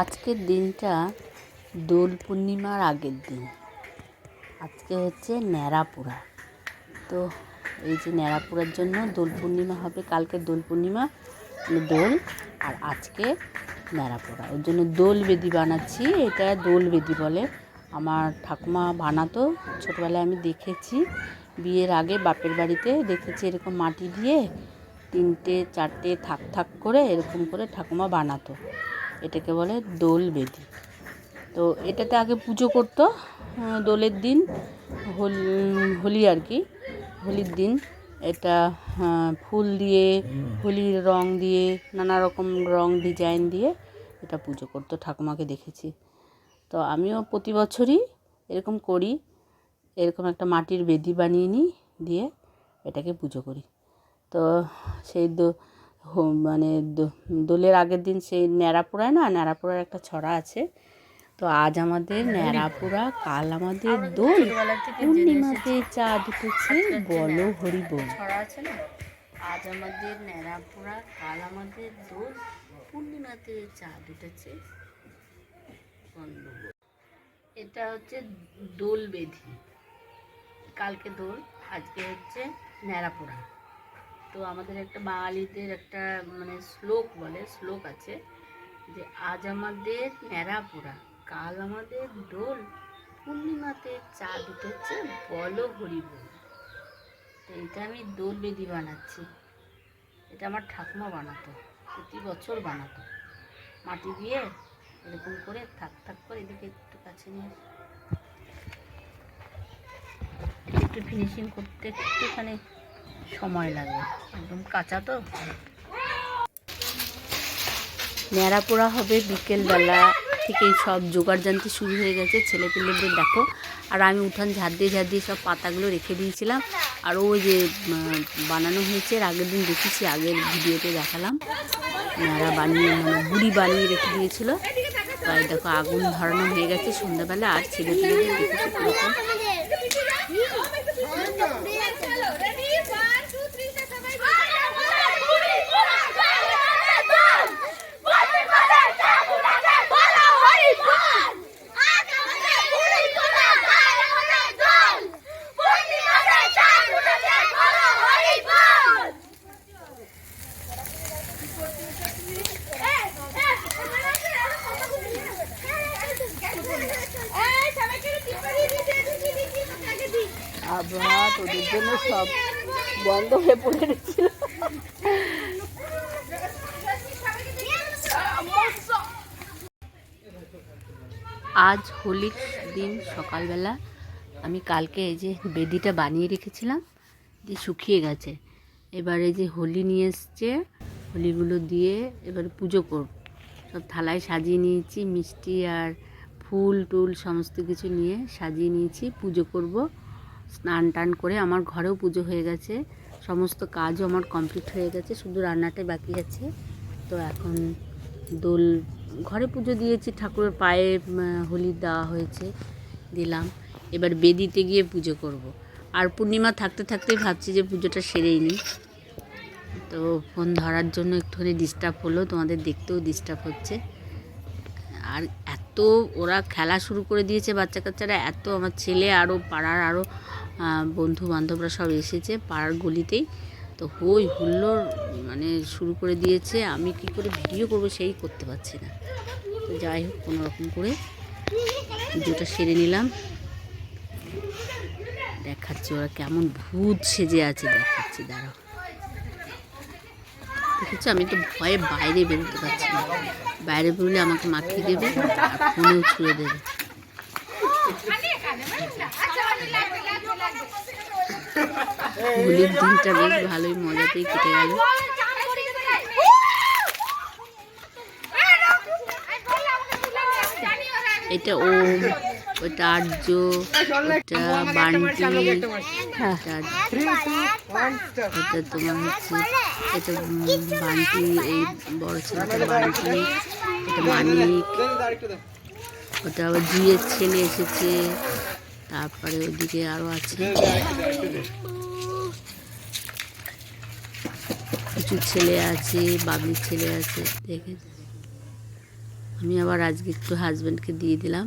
আজকের দিনটা দোল পূর্ণিমার আগের দিন। আজকে হচ্ছে ন্যাড়াপোড়া তো এই যে ন্যাড়াপোড়ার জন্য দোল পূর্ণিমা হবে, কালকে দোল পূর্ণিমা মানে দোল, আর আজকে ন্যাড়াপোড়া ওর জন্য দোল বেদি বানাচ্ছি, এটা দোল বেদি বলে। আমার ঠাকুমা বানাতো, ছোটোবেলায় আমি দেখেছি। বিয়ের আগে বাপের বাড়িতে দেখেছি এরকম মাটি দিয়ে তিনটে, চারটে থাক থাক করে এরকম করে ঠাকুমা বানাতো। এটাকে বলে দোল বেদি। তো এটাতে আগে পুজো করতো দোলের দিন, হোল আর কি, হোলির দিন। এটা ফুল দিয়ে, হোলির রং দিয়ে, নানা রকম রং ডিজাইন দিয়ে এটা পুজো করতো, ঠাকুমাকে দেখেছি। তো আমিও প্রতি বছরই এরকম করি, এরকম একটা মাটির বেদি বানিয়ে নিই, দিয়ে এটাকে পুজো করি। তো সেই দো মানে দোলের আগের দিন সেই ন্যাড়া পোড়ায় না ন্যাড়া পোড়ার একটা ছড়া আছে। তো আজ আমাদের ন্যাড়া পোড়া কাল আমাদের দোল। পূর্ণিমাতে চাঁদ উঠেছে বলো হরি বল। ছড়া আছে না? আজ আমাদের ন্যাড়া পোড়া কাল আমাদের দোল। পূর্ণিমাতে চাঁদ উঠেছে এটা হচ্ছে দোল বেধি কালকে দোল আজকে হচ্ছে ন্যাড়াপোড়া। তো আমাদের একটা বাঙালিদের একটা মানে শ্লোক বলে, শ্লোক আছে যে, আজ আমাদের ন্যাড়াপোড়া কাল আমাদের দোল, পূর্ণিমাতে চাঁদ উঠেছে বলো হরি বল। তো এটা আমি দোল বেদি বানাচ্ছি। এটা আমার ঠাকুমা বানাতো, প্রতি বছর বানাতো। মাটি দিয়ে এরকম করে থাক থাক করে এদিকে একটু কাছে নিয়ে। একটু ফিনিশিং করতে একটুখানি সময় লাগবে একদম কাঁচা তো। ন্যাড়া পোড়া হবে বিকেলবেলা। থেকেই সব জোগাড় জানতে শুরু হয়ে গেছে। ছেলে পেলেদের দেখো। আর আমি উঠান ঝাড় দিয়ে ঝাড় দিয়ে সব পাতাগুলো রেখে দিয়েছিলাম। আর ওই যে বানানো হয়েছে, এর আগের দিন দেখেছি, আগের ভিডিওতে দেখালাম। ন্যাড়া বানিয়ে মানে বুড়ি বানিয়ে রেখে দিয়েছিল। তাই দেখো, আগুন ধরানো হয়ে গেছে সন্ধ্যাবেলা। আর ছেলে পেলেদের দেখেছি আবার তোদের জন্য সব বন্ধ হয়ে পড়ে গেছিল আজ হোলির দিন সকালবেলা আমি কালকে এই যে বেদিটা বানিয়ে রেখেছিলাম, যে শুকিয়ে গেছে। এবার এই যে হোলি নিয়ে এসছে, হোলিগুলো দিয়ে এবার পুজো করব। সব থালায় সাজিয়ে নিয়েছি, মিষ্টি আর ফুল টুল সমস্ত কিছু নিয়ে সাজিয়ে নিয়েছি, পুজো করব। স্নান টান করে আমার ঘরেও পুজো হয়ে গেছে। সমস্ত কাজও আমার কমপ্লিট হয়ে গেছে, শুধু রান্নাটাই বাকি আছে। তো এখন দোল, ঘরে পুজো দিয়েছি, ঠাকুরের পায়ে হোলি দেওয়া হয়েছে, দিলাম। এবার বেদিতে গিয়ে পুজো করব। আর পূর্ণিমা থাকতে থাকতেই ভাবছি যে পুজোটা সেরেই নিই। তো ফোন ধরার জন্য একটুখানি ডিস্টার্ব হলো, তোমাদের দেখতেও ডিস্টার্ব হচ্ছে। আর এত ওরা খেলা শুরু করে দিয়েছে বাচ্চা কাচ্চারা এত, আমার ছেলে আরও পাড়ার আরও বন্ধু বান্ধবরা সব এসেছে পাড়ার গলিতেই। তো হই হুল্লোর মানে শুরু করে দিয়েছে, আমি কি করে ভিডিও করব সেই করতে পারছি না। তো যাই হোক, কোনো রকম করে পুজোটা সেরে নিলাম। দেখাচ্ছি ওরা কেমন ভূত সেজে আছে, দেখাচ্ছি, দাঁড়াও। দেখেছ? আমি তো ভয়ে বাইরে বেরোতে পারছি না। বাইরে বলে আমাকে মাখিয়ে দেবে ফোনেও ছুঁড়ে দেবে। হোলির দিনটা বেশ ভালোই মজাতেই কেটে গেল। এটা ওম। আর্য বান্টি তোমার হচ্ছে, এটা বান্টি, এই বড় ছেলেটা ওটা আবার ছেলে এসেছে, তারপরে ওইদিকে আরও আছে। কিছু ছেলে আছে, বাবলির ছেলে আছে, দেখে। আমি আবার আজকে একটু হাজব্যান্ডকে দিয়ে দিলাম।